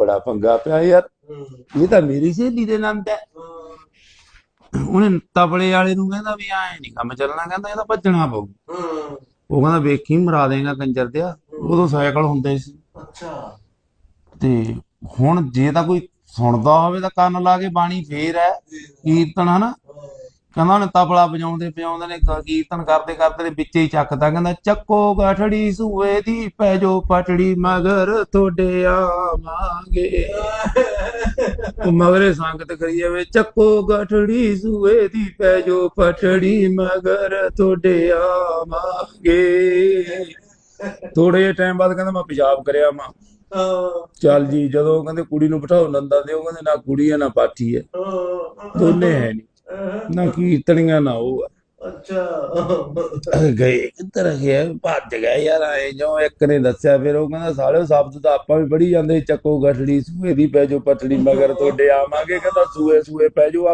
ਬੜਾ ਪੰਗਾ ਪਿਆ ਯਾਰ। ਇਹ ਤਾਂ ਮੇਰੀ ਸਹੇਲੀ ਦੇ ਨਾਮ ਤੇ। ਉਹਨੇ ਤਬਲੇ ਵਾਲੇ ਨੂੰ ਕਹਿੰਦਾ ਵੀ ਐ ਨਹੀਂ ਕੰਮ ਚੱਲਣਾ ਕਹਿੰਦਾ ਇਹਦਾ ਭੱਜਣਾ ਪਊ। ਉਹ ਕਹਿੰਦਾ ਵੇਖੀ ਮਰਾ ਦੇਗਾ ਕੰਜਰ ਦਿਆ। ਉਦੋਂ ਸਾਈਕਲ ਹੁੰਦੇ ਸੀ। ਅੱਛਾ। ਤੇ ਹੁਣ ਜੇ ਤਾਂ ਕੋਈ ਸੁਣਦਾ ਹੋਵੇ ਤਾਂ ਕੰਨ ਲਾ ਕੇ ਬਾਣੀ ਫੇਰ ਹੈ। ਕੀਰਤਨ ਹਨਾ। ਕਹਿੰਦਾ ਉਹਨੇ ਤਬਲਾ ਵਜਾਉਂਦੇ ਵਜਾਉਂਦੇ ਨੇ ਕ- ਕੀਰਤਨ ਕਰਦੇ ਕਰਦੇ ਨੇ ਵਿੱਚੇ ਹੀ ਚੱਕਦਾ ਕਹਿੰਦਾ ਚੱਕੋ ਗਠੜੀ ਸੂਏ ਦੀ ਪੈ ਜੋ ਪਟੜੀ ਮਗਰ ਤੁਹਾਡੇ ਆਵਾਂਗੇ। ਉਹ ਮਗਰੇ ਸੰਗਤ ਕਰੀ ਜਾਵੇ ਚੱਕੋ ਗਠੜੀ ਸੂਏ ਦੀ ਪੈ ਜੋ ਪਟੜੀ ਮਗਰ ਤੁਹਾਡੇ ਆਵਾਂਗੇ। ਥੋੜੇ ਜਿਹੇ ਟਾਈਮ ਬਾਅਦ ਕਹਿੰਦਾ ਮੈਂ ਪਿਸ਼ਾਬ ਕਰਿਆ ਮਾਂ ਹਾਂ। ਚੱਲ ਜੀ ਜਦੋਂ ਕਹਿੰਦੇ ਕੁੜੀ ਨੂੰ ਬਿਠਾਓ ਨੰਦਾ ਦੇ ਉਹ ਕਹਿੰਦੇ ਨਾ ਕੁੜੀ ਹੈ ਨਾ ਪਾਠੀ ਹੈ। ਦੋਨੇ ਹੈ ਨਹੀਂ ਨਾ ਕੀਰਤਨੀਆਂ ਨਾ ਉਹ। ਅੱਛਾ ਗਏ ਕਿੱਧਰ ਗਿਆ ਭੱਜ ਗਿਆ ਯਾਰ ਆਏ ਜੋ ਇੱਕ ਨੇ ਦੱਸਿਆ ਫਿਰ ਉਹ ਕਹਿੰਦਾ ਸਾਲਿਓ ਸ਼ਬਦ ਤਾਂ ਆਪਾਂ ਵੀ ਪੜੀ ਜਾਂਦੇ ਚੱਕੋ ਗਠੜੀ ਸੂਏ ਦੀ ਪੈ ਜੋ ਪਟੜੀ ਮਗਰ ਤੁਹਾਡੇ ਆਵਾਂਗੇ ਕਹਿੰਦਾ ਸੂਏ ਸੂਏ ਪੈ ਜੋ